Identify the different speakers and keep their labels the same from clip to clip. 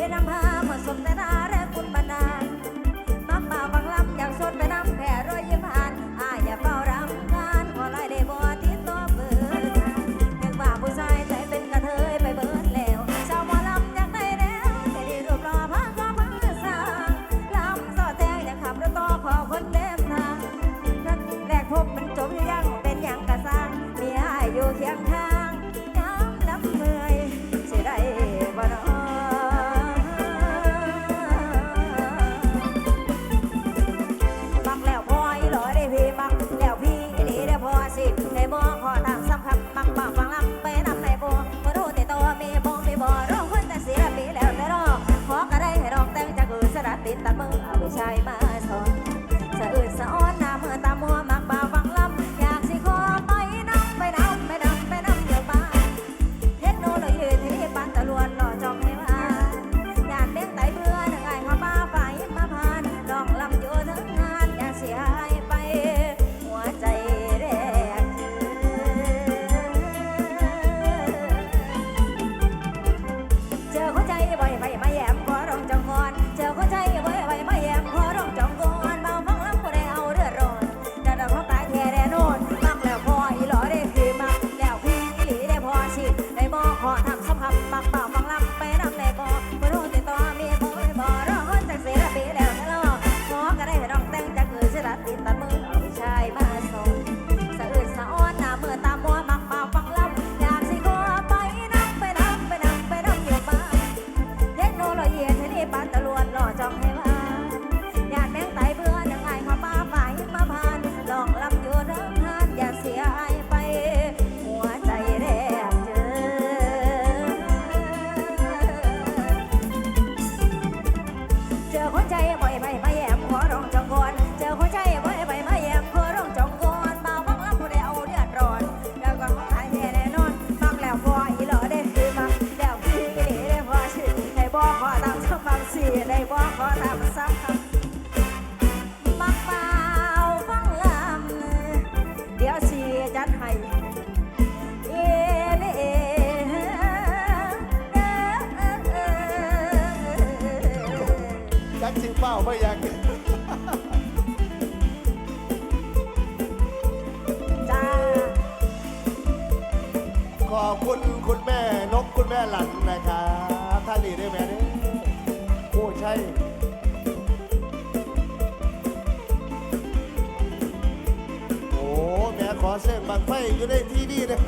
Speaker 1: เดินนำพาหม
Speaker 2: ดสมแต่ร Cảm ơn. าไม่อยากจ้า ขอบคุณคุณแม่นกคุณแม่หลันนะครัท่านนี่ได้ไหมเนี่ยโอ้ใช่ โอ้แม่ขอเส้นบังไฟอยู่ในที่นี่นะ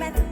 Speaker 2: message.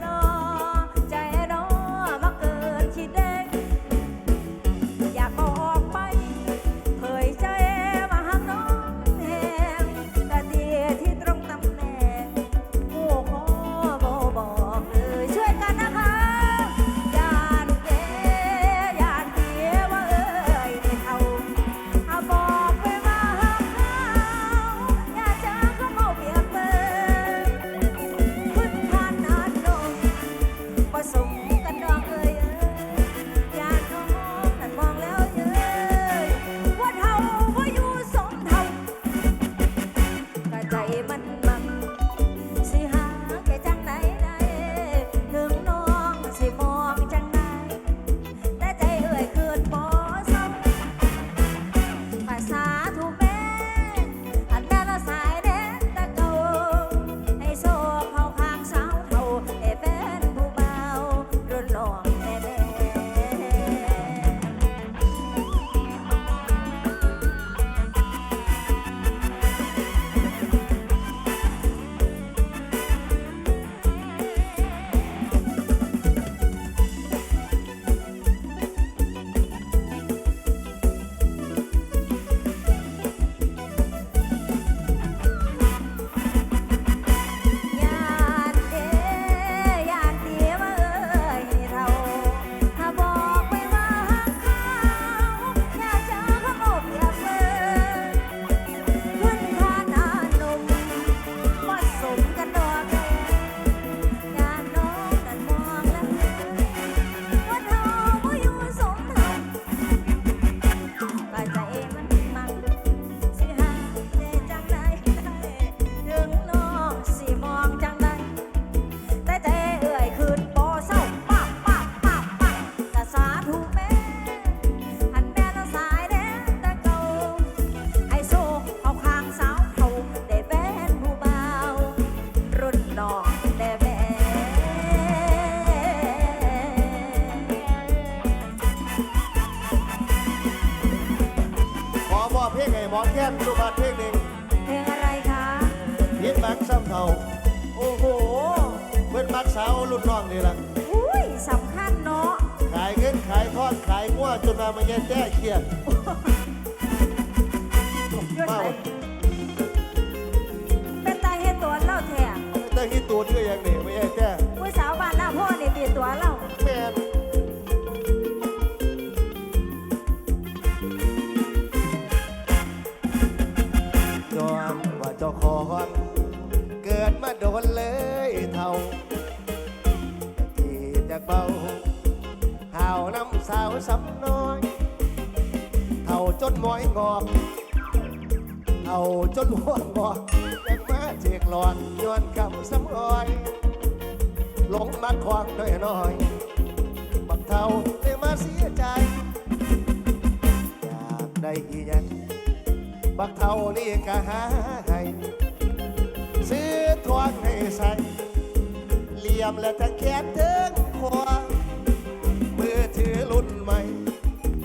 Speaker 2: ลูบน้อง
Speaker 1: นี่
Speaker 2: ละอุ้ยสำคัญเนาะ
Speaker 1: ขายเงินขายทอดขายงัวจนมามันแย่แท้เคียด
Speaker 2: ยศ
Speaker 1: เา
Speaker 2: เป็นตาเฮตัวเล่าแท้
Speaker 1: แต่ที่ตัวเชื่อยงเงนี้ไม่แย่แท้
Speaker 2: ผู้สาวบ้านหน้าพ่อเนี่ยตีตัวเล่า
Speaker 1: แม่จอมว่าเจ้าของเกิดมาโดนเลยเท่า เป่าห่าวน้ำสาวสำน้อย เท่าจนหมอยงอกเท่าจนหัวงอกยังมาเจกหลอนย้อนคำสำอ้อยหลงมาควางน้อยน้อยบักเท่าเลยมาเสียใจ อยากได้อีหยังบักเท่านี่ก็หาให้ซื้อทวงให้ใส่เหลี่ยมและทั้งแขนถึง ถือรุ่นใหม่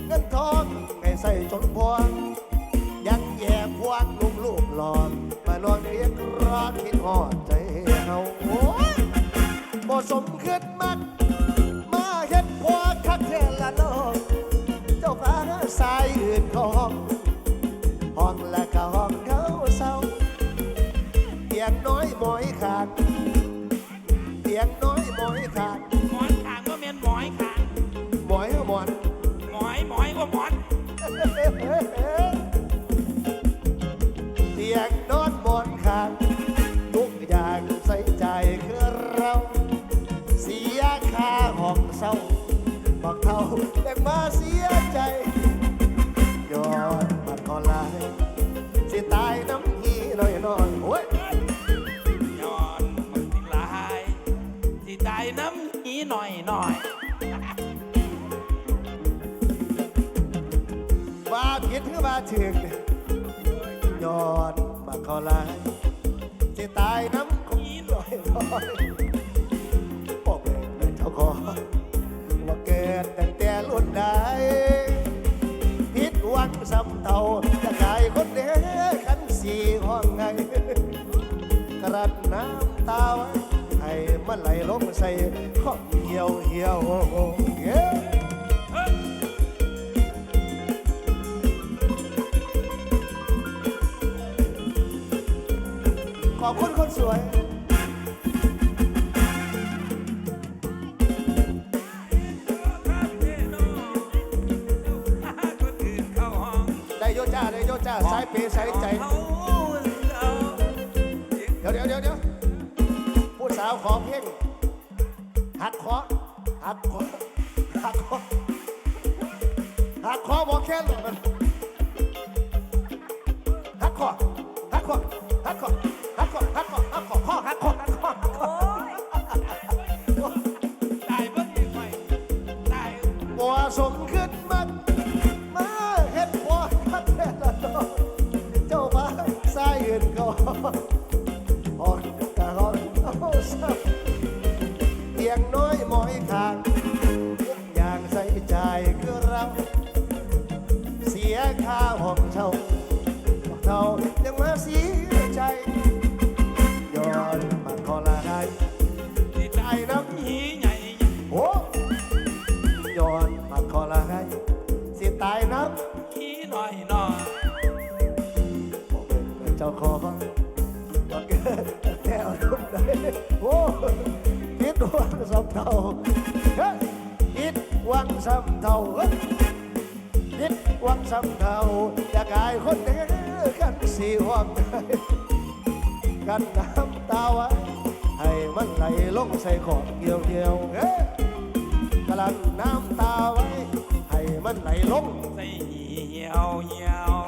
Speaker 1: เงินทองให้ใส่จนพวงยังแย่พวกนุ่มลูกหลอนมาลวงเรียกรอคิดหอดใจเฮาโอ้ยบ่สมคิดมัก มาเฮ็ดพวกคักเทละน้อง เจ้าฟ้าสายอื่นของห้องและก็ห้องเขาเศร้าเตียงน้อยหมอยขาด หี
Speaker 3: หน่อย
Speaker 1: หน่
Speaker 3: อย
Speaker 1: ว่าผิดหรือว่าถึกยอนมาเขาลายสิตายน้ำของหน่อยหน่อยบอกเลยเจ้าขอว่าเกิดตั้งแต่รุ่นใดผิดหวังซ้ำเท่า ลลงใส่ข้อเหี่ยวเหี่ยวเย้ขอบคุณคนสวยได้โยจ้าได้โยจ้าสายเปย์สายใจ คอหักคอหักคอหักคอบอกแค่ลงมันหักคอหักคอหักคอหักคอหักคอหักคอฮักคอหักคอหักคอ
Speaker 3: ตายบิ่งดีไฟตาย
Speaker 1: บัวสมขึ้นมันมาเห็ดบัวพัดแดดเจ้ามาใส่เงินก่อน เท่าเฮ้ยพิดหวังสำเท่าเฮ้ยนิดหวังสำเทาอยากอายคนเด้อกันสีหวังกันน้ำตาไว้ให้มันไหลลงใส่ขอดเกี่ยวเกี่ยวๆเอ้กลั้นน้ำตาไว้ให้มันไหลลง
Speaker 3: ใส่เหี่ยวเหี่ยว